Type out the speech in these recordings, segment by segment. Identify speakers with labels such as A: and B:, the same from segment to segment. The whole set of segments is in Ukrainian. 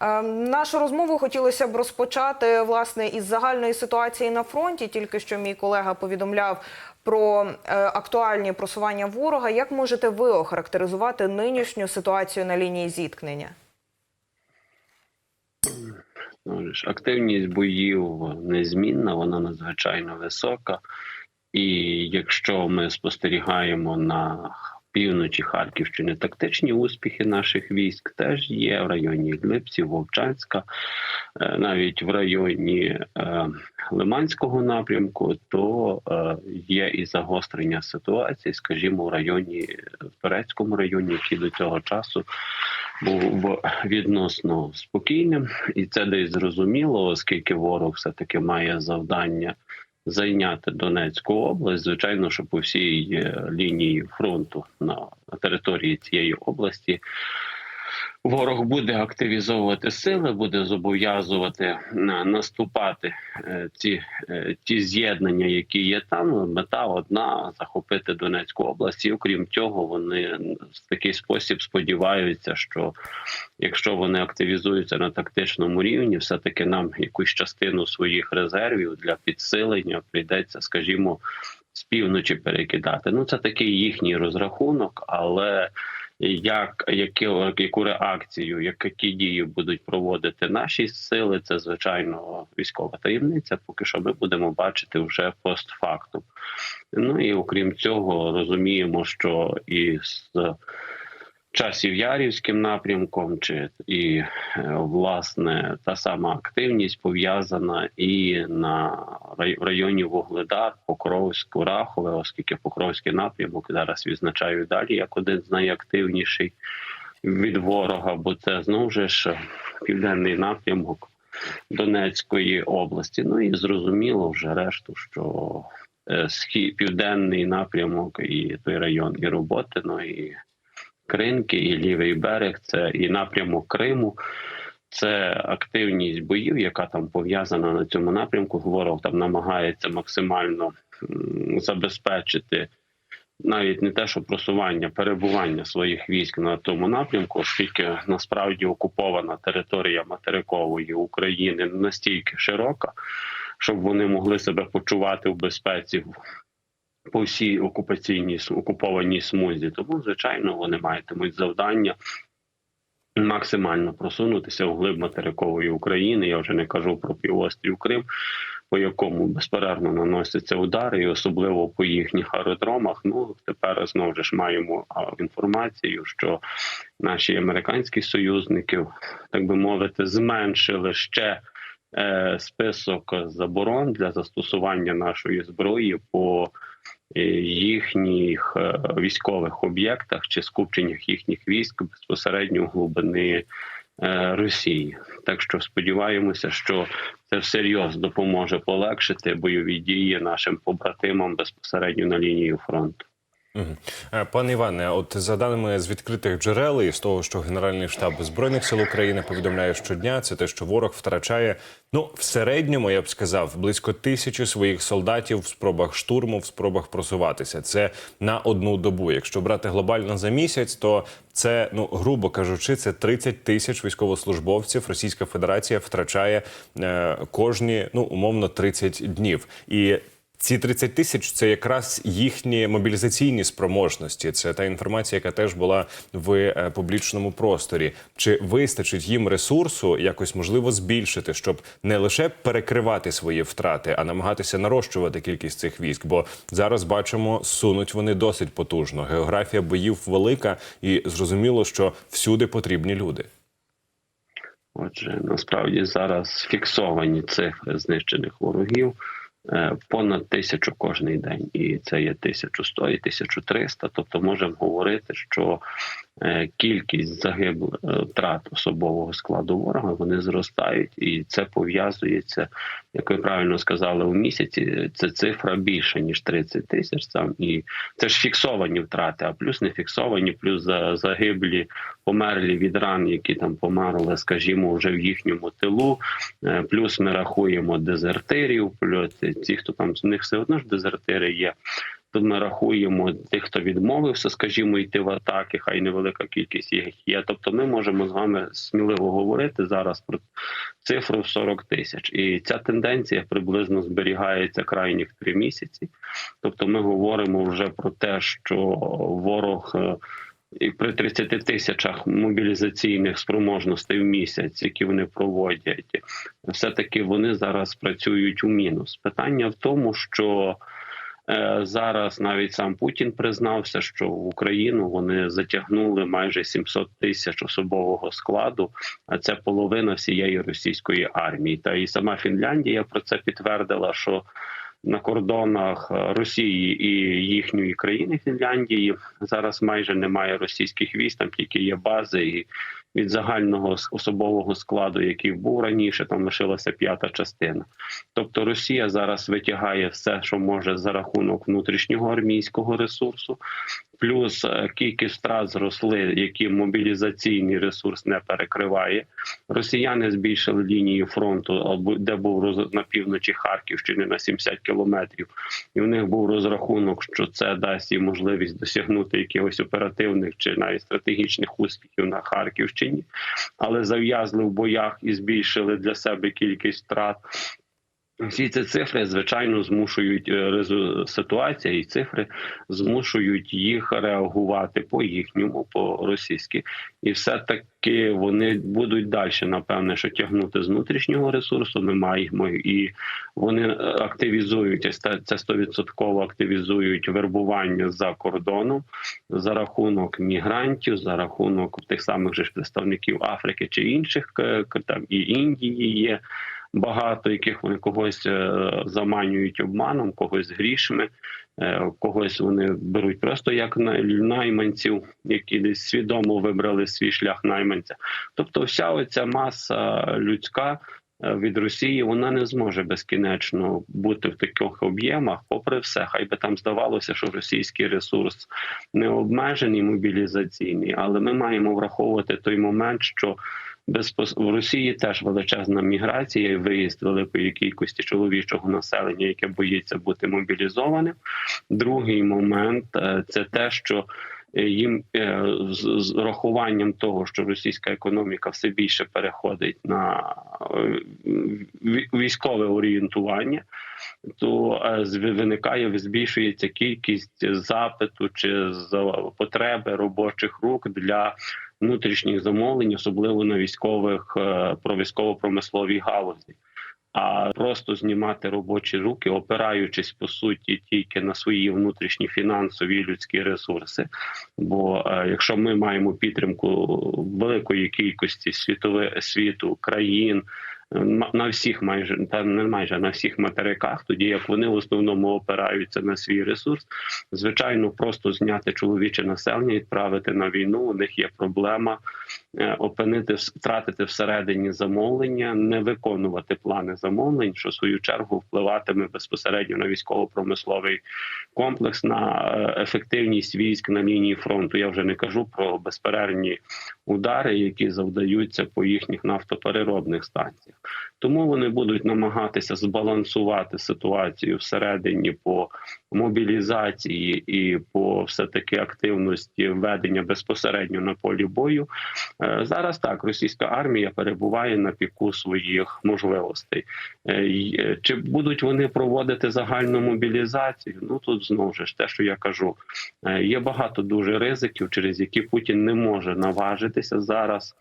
A: Е, Нашу розмову хотілося б розпочати власне із загальної ситуації на фронті. Тільки що мій колега повідомляв про е, актуальні просування ворога. Як можете ви охарактеризувати нинішню ситуацію на лінії зіткнення?
B: Ну, Активність боїв незмінна, вона надзвичайно висока. І якщо ми спостерігаємо на півночі Харківщини тактичні успіхи наших військ, теж є. В районі Глибців, Вовчанська, е, навіть в районі е, Лиманського напрямку, то е, є і загострення ситуації, скажімо, в районі в Турецькому районі, який до цього часу був відносно спокійним, і це десь зрозуміло, оскільки ворог все таки має завдання зайняти Донецьку область. Звичайно, що по всій е, лінії фронту на на території цієї області. Ворог буде активізовувати сили, буде зобов'язувати наступати е, ці е, ті з'єднання, які є там. Мета одна захопити Донецьку область. І окрім цього, вони в такий спосіб сподіваються, що якщо вони активізуються на тактичному рівні, все таки нам якусь частину своїх резервів для підсилення прийдеться, скажімо, з півночі перекидати. Ну це такий їхній розрахунок, але як які, яку реакцію, які дії будуть проводити наші сили, це звичайно військова таємниця. Поки що ми будемо бачити вже постфактум. Ну і окрім цього, розуміємо, що і з часів Ярівським напрямком, чи і е, власне та сама активність пов'язана і на в районі Вугледар, Покровську, Рахове, оскільки Покровський напрямок зараз відзначаю далі як один з найактивніший від ворога, бо це знову ж ж південний напрямок Донецької області. Ну і зрозуміло вже решту, що е, схід південний напрямок і той район і Роботино, і Кринки, і лівий берег, це і напрямок Криму. Це активність боїв, яка там пов'язана на цьому напрямку. Ворог там намагається максимально забезпечити навіть не те, що просування, перебування своїх військ на тому напрямку, оскільки насправді окупована територія материкової України настільки широка, щоб вони могли себе почувати в безпеці по всій окупаційній окупованій смузі. Тому, звичайно, вони матимуть завдання максимально просунутися в глиб материкової України. Я вже не кажу про півострів Крим, по якому безперервно наносяться удари, і особливо по їхніх аеродромах. Ну тепер знову ж маємо інформацію, що наші американські союзники, так би мовити, зменшили ще. е, Список заборон для застосування нашої зброї по їхніх е, військових об'єктах чи скупченнях їхніх військ безпосередньо глибини е, Росії. Так що сподіваємося, що це всерйоз допоможе полегшити бойові дії нашим побратимам безпосередньо на лінії фронту.
C: Е, Пане Іване, от за даними з відкритих джерел і з того, що Генеральний штаб збройних сил України повідомляє щодня, це те, що ворог втрачає ну в середньому, я б сказав, близько тисячі своїх солдатів в спробах штурму, в спробах просуватися. Це на одну добу. Якщо брати глобально за місяць, то це ну грубо кажучи, це 30 тисяч військовослужбовців. Російська Федерація втрачає е, кожні ну умовно 30 днів і. Ці 30 тисяч це якраз їхні мобілізаційні спроможності. Це та інформація, яка теж була в е, публічному просторі. Чи вистачить їм ресурсу якось можливо збільшити, щоб не лише перекривати свої втрати, а намагатися нарощувати кількість цих військ? Бо зараз бачимо, сунуть вони досить потужно. Географія боїв велика, і зрозуміло, що всюди потрібні люди.
B: Отже, насправді зараз фіксовані цифри знищених ворогів понад тисячу кожний день, і це є 1100 і 1300. Тобто, можемо говорити, що е, кількість загиблих е, втрат особового складу ворога вони зростають, і це пов'язується, як ви правильно сказали, у місяці. Це цифра більше ніж 30 тисяч. Там і це ж фіксовані втрати, а плюс не фіксовані, плюс за- загиблі, померлі від ран, які там померли, скажімо, вже в їхньому тилу. Е, Плюс ми рахуємо дезертирів, плюс ті, хто там з них все одно ж дезертири є. Ми рахуємо тих, хто відмовився, скажімо, йти в атаки, хай невелика кількість їх є. Тобто, ми можемо з вами сміливо говорити зараз про цифру в 40 тисяч, і ця тенденція приблизно зберігається крайніх три місяці. Тобто, ми говоримо вже про те, що ворог. е, І при 30 тисячах мобілізаційних спроможностей в місяць, які вони проводять, все таки вони зараз працюють у мінус. Питання в тому, що зараз навіть сам Путін признався, що в Україну вони затягнули майже 700 тисяч особового складу, а це половина всієї російської армії. Та і сама Фінляндія про це підтвердила, що на кордонах е, Росії і їхньої країни Фінляндії зараз майже немає російських військ, там тільки є бази, і від загального особового складу, який був раніше, там лишилася п'ята частина. Тобто Росія зараз витягає все, що може за рахунок внутрішнього армійського ресурсу, плюс е, кількість втрат зросли, які мобілізаційний ресурс не перекриває. Росіяни збільшили лінію фронту, де був роз- на півночі Харківщини на 70 кілометрів, і в них був розрахунок, що це дасть їм можливість досягнути якихось оперативних чи навіть стратегічних успіхів на Харківщині, але зав'язли в боях і збільшили для себе кількість втрат. Всі ці цифри, звичайно, змушують е, ситуація і цифри змушують їх реагувати по їхньому, по російськи, і все таки вони будуть далі, напевне, що тягнути з внутрішнього ресурсу. Ми маємо і вони е, активізують це- стовідсотково активізують вербування за кордоном за рахунок мігрантів, за рахунок тих самих же представників Африки чи інших е, там і Індії є багато, яких вони когось е, заманюють обманом, когось грішми, е, когось вони беруть просто як на- найманців, які десь свідомо вибрали свій шлях найманця. Тобто, вся оця маса людська. е, Від Росії вона не зможе безкінечно бути в таких об'ємах, попри все, хай би там здавалося, що російський ресурс не обмежений мобілізаційний, але ми маємо враховувати той момент, що. В Росії теж величезна міграція і виїзд великої кількості чоловічого населення, яке боїться бути мобілізованим. Другий момент е, це те, що е, їм е, з рахуванням того, що російська економіка все більше переходить на військове орієнтування, то виникає збільшується кількість запиту чи потреби робочих рук для внутрішніх замовлень, особливо на військових е, про військово-промисловій галузі. А просто знімати робочі руки, опираючись по суті тільки на свої внутрішні фінансові і людські ресурси. Бо е, якщо ми маємо підтримку великої кількості світове світу країн. На всіх майже та не майже на всіх материках, тоді як вони в основному опираються на свій ресурс, звичайно, просто зняти чоловіче населення, відправити на війну. У них є проблема е, опинити втратити всередині замовлення, не виконувати плани замовлень, що в свою чергу впливатиме безпосередньо на військово-промисловий комплекс, на е, ефективність військ на лінії фронту. Я вже не кажу про безперервні удари, які завдаються по їхніх нафтопереробних станціях. Тому вони будуть намагатися збалансувати ситуацію всередині по мобілізації і по все таки активності ведення безпосередньо на полі бою. Е, Зараз так російська армія перебуває на піку своїх можливостей. Е, е, Чи будуть вони проводити загальну мобілізацію? Ну тут знову ж те, що я кажу, є багато дуже ризиків, через які Путін не може наважитися зараз.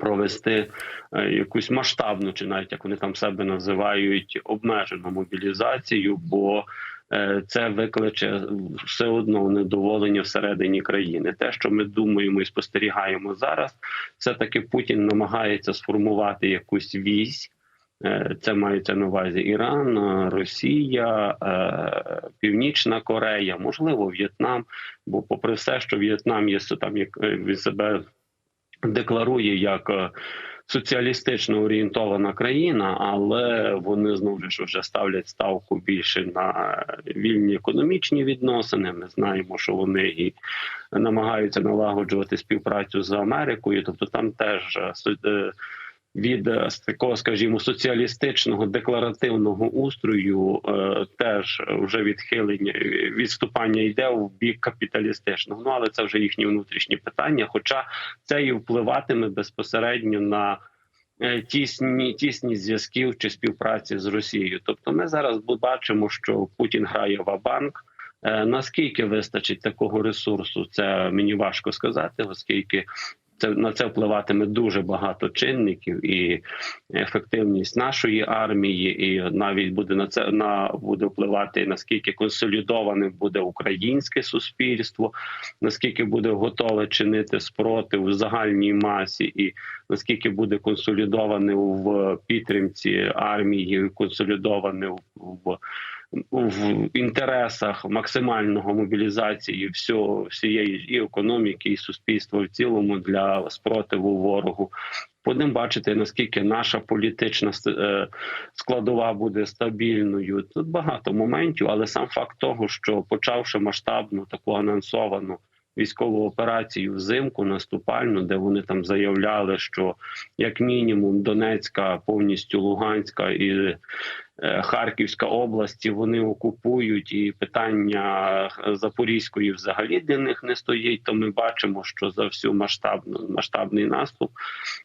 B: Провести е, якусь масштабну, чи навіть як вони там себе називають, обмежену мобілізацію, бо е, це викличе все одно недоволення всередині країни. Те, що ми думаємо і спостерігаємо зараз, все таки Путін намагається сформувати якусь вісь. Е, Це мається на увазі Іран, Росія, Північна Корея, можливо, В'єтнам. Бо, попри все, що В'єтнам є там, як він себе декларує як е, соціалістично орієнтована країна, але вони знову ж вже ставлять ставку більше на вільні економічні відносини. Ми знаємо, що вони і намагаються налагоджувати співпрацю з Америкою, тобто там теж е, е, від е, такого, скажімо, соціалістичного декларативного устрою, е, теж вже відхилення відступання йде в бік капіталістичного. Ну але це вже їхні внутрішні питання. Хоча це і впливатиме безпосередньо на е, тісні тісні зв'язків чи співпраці з Росією. Тобто, ми зараз бачимо, що Путін грає в банк. Наскільки вистачить такого ресурсу, це мені важко сказати, оскільки це на це впливатиме дуже багато чинників, і ефективність нашої армії, і навіть буде на це на буде впливати наскільки консолідованим буде українське суспільство, наскільки буде готове чинити спротив в загальній масі, і наскільки буде консолідоване в підтримці армії, консолідоване в. В інтересах максимального мобілізації всього всієї і економіки, і суспільства в цілому для спротиву ворогу. Будемо бачити наскільки наша політична е, складова буде стабільною. Тут багато моментів, але сам факт того, що почавши масштабну таку анонсовану військову операцію взимку наступальну, де вони там заявляли, що як мінімум Донецька, повністю Луганська і Харківська області вони окупують, і питання Запорізької взагалі для них не стоїть. То ми бачимо, що за всю масштабну масштабний наступ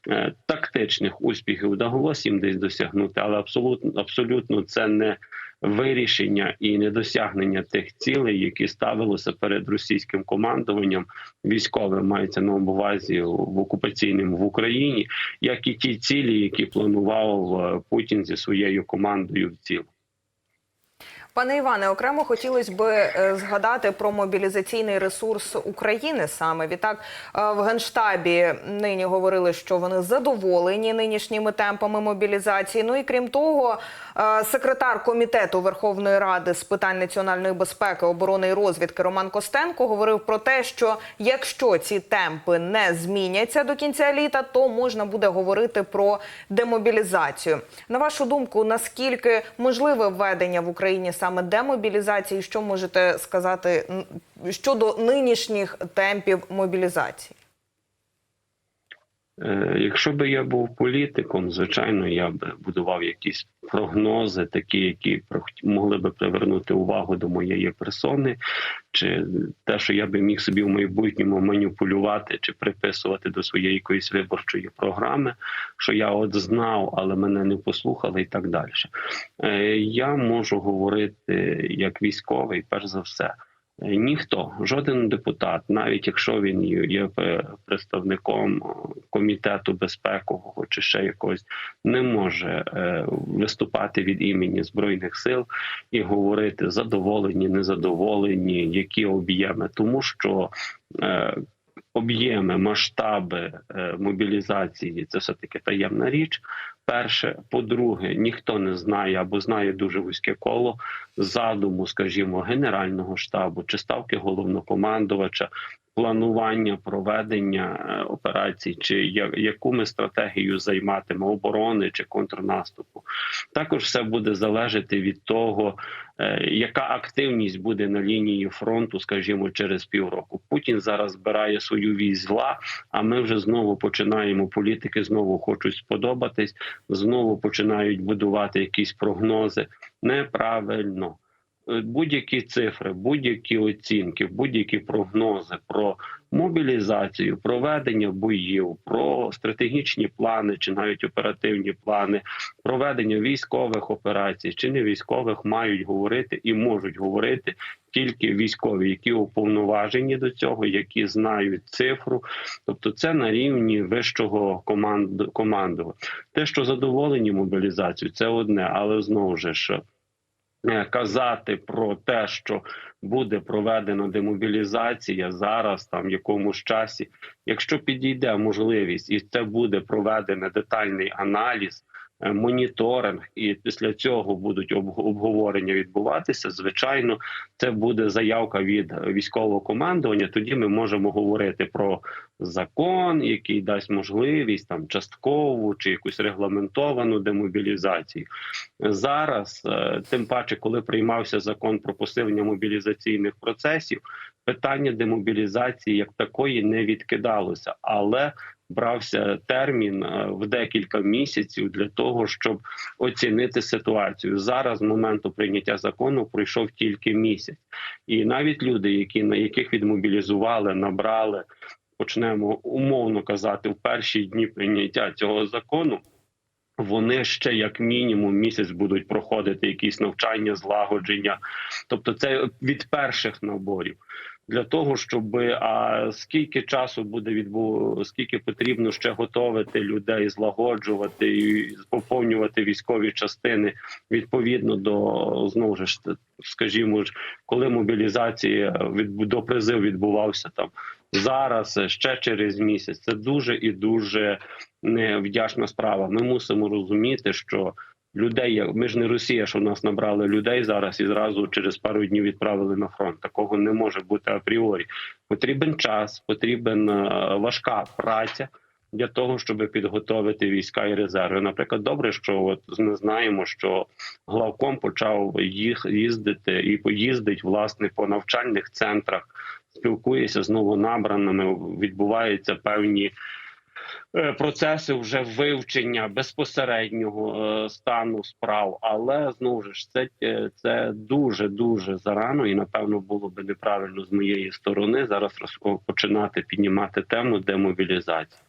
B: е, тактичних успіхів вдалося їм десь досягнути, але абсолютно абсолютно це не вирішення і недосягнення тих цілей, які ставилося перед російським командуванням військовим мається на увазі в окупаційному в Україні, як і ті цілі, які планував е, Путін зі своєю командою в цілому.
A: Пане Іване, окремо хотілося б е, згадати про мобілізаційний ресурс України. Саме відтак е, в генштабі нині говорили, що вони задоволені нинішніми темпами мобілізації. Ну і крім того, е, секретар комітету Верховної Ради з питань національної безпеки, оборони і розвідки Роман Костенко говорив про те, що якщо ці темпи не зміняться до кінця літа, то можна буде говорити про демобілізацію. На вашу думку, наскільки можливе введення в Україні саме демобілізації, що можете сказати щодо нинішніх темпів мобілізації?
B: Е, Якщо би я був політиком, звичайно, я б будував якісь прогнози, такі, які могли би привернути увагу до моєї персони, чи те, що я би міг собі в майбутньому маніпулювати чи приписувати до своєї якоїсь виборчої програми, що я от знав, але мене не послухали, і так далі. Е, Я можу говорити як військовий, перш за все. Е, Ніхто, жоден депутат, навіть якщо він є є представником комітету безпекового чи ще якогось, не може е, виступати від імені збройних сил і говорити задоволені, незадоволені, які об'єми, тому що е, об'єми, масштаби е, мобілізації це все таки таємна річ. Перше, по-друге, ніхто не знає або знає дуже вузьке коло задуму, скажімо, генерального штабу чи ставки головнокомандувача, планування проведення е, операцій, чи яку ми стратегію займатиме оборони чи контрнаступу. Також все буде залежати від того, е, яка активність буде на лінії фронту, скажімо, через півроку. Путін зараз збирає свою вісь зла, а ми вже знову починаємо. Політики знову хочуть сподобатись, знову починають будувати якісь прогнози. Неправильно. Е, Будь-які цифри, будь-які оцінки, будь-які прогнози про мобілізацію, проведення боїв, про стратегічні плани чи навіть оперативні плани, проведення військових операцій чи не військових мають говорити і можуть говорити тільки військові, які уповноважені до цього, які знають цифру. Тобто, це на рівні вищого команд командування. Те, що задоволені мобілізацією, це одне, але знову ж е, казати про те, що буде проведена демобілізація зараз, там в якомусь часі, якщо підійде можливість, і це буде проведений детальний аналіз. Е, Моніторинг, і після цього будуть обговорення відбуватися. Звичайно, це буде заявка від військового командування. Тоді ми можемо говорити про закон, який дасть можливість там часткову чи якусь регламентовану демобілізацію. Зараз, е, тим паче, коли приймався закон про посилення мобілізаційних процесів, питання демобілізації як такої не відкидалося, але брався термін е, в декілька місяців для того, щоб оцінити ситуацію. Зараз з моменту прийняття закону пройшов тільки місяць, і навіть люди, які на яких відмобілізували, набрали, почнемо умовно казати, в перші дні прийняття цього закону. Вони ще як мінімум місяць будуть проходити якісь навчання, злагодження, тобто це від перших наборів. Для того щоб а скільки часу буде відбу... скільки потрібно ще готовити людей, злагоджувати і поповнювати військові частини відповідно до знову ж скажімо ж, коли мобілізація від до призив відбувався там зараз, ще через місяць. Це дуже і дуже невдячна справа. Ми мусимо розуміти, що людей ми ж не Росія, що в нас набрали людей зараз і зразу через пару днів відправили на фронт. Такого не може бути апріорі. Потрібен час, потрібен е, важка праця. Для того щоб підготовити війська і резерви, наприклад, добре, що от ми знаємо, що главком почав їх їздити і поїздить власне по навчальних центрах, спілкується з новонабраними. Відбуваються певні процеси вже вивчення безпосереднього е, стану справ. Але знову ж це, е, це дуже дуже зарано, і напевно було би неправильно з моєї сторони зараз роз- починати піднімати тему демобілізації.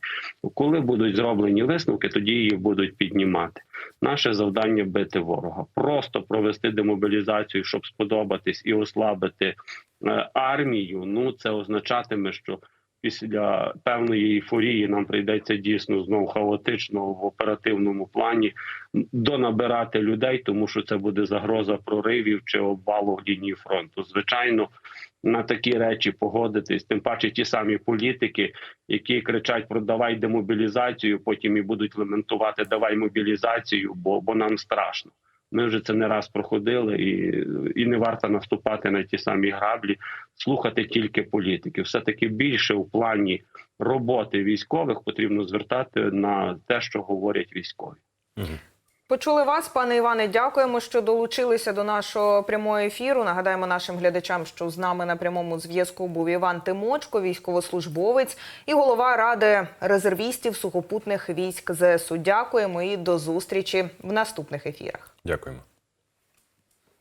B: Коли будуть зроблені висновки, тоді її будуть піднімати. Наше завдання бити ворога, просто провести демобілізацію, щоб сподобатись і ослабити е, армію. Ну це означатиме, що після певної ейфорії нам прийдеться дійсно знову хаотично в оперативному плані донабирати людей, тому що це буде загроза проривів чи обвалу лінії фронту. Звичайно, на такі речі погодитись, тим паче ті самі політики, які кричать про давай демобілізацію, потім і будуть лементувати давай мобілізацію, бо, бо нам страшно. Ми вже це не раз проходили, і, і не варто наступати на ті самі граблі, слухати тільки політики. Все таки більше у плані роботи військових потрібно звертати на те, що говорять військові.
A: Почули вас, пане Іване. Дякуємо, що долучилися до нашого прямого ефіру. Нагадаємо нашим глядачам, що з нами на прямому зв'язку був Іван Тимочко, військовослужбовець і голова ради резервістів сухопутних військ ЗСУ. Дякуємо і до зустрічі в наступних ефірах.
C: Дякуємо.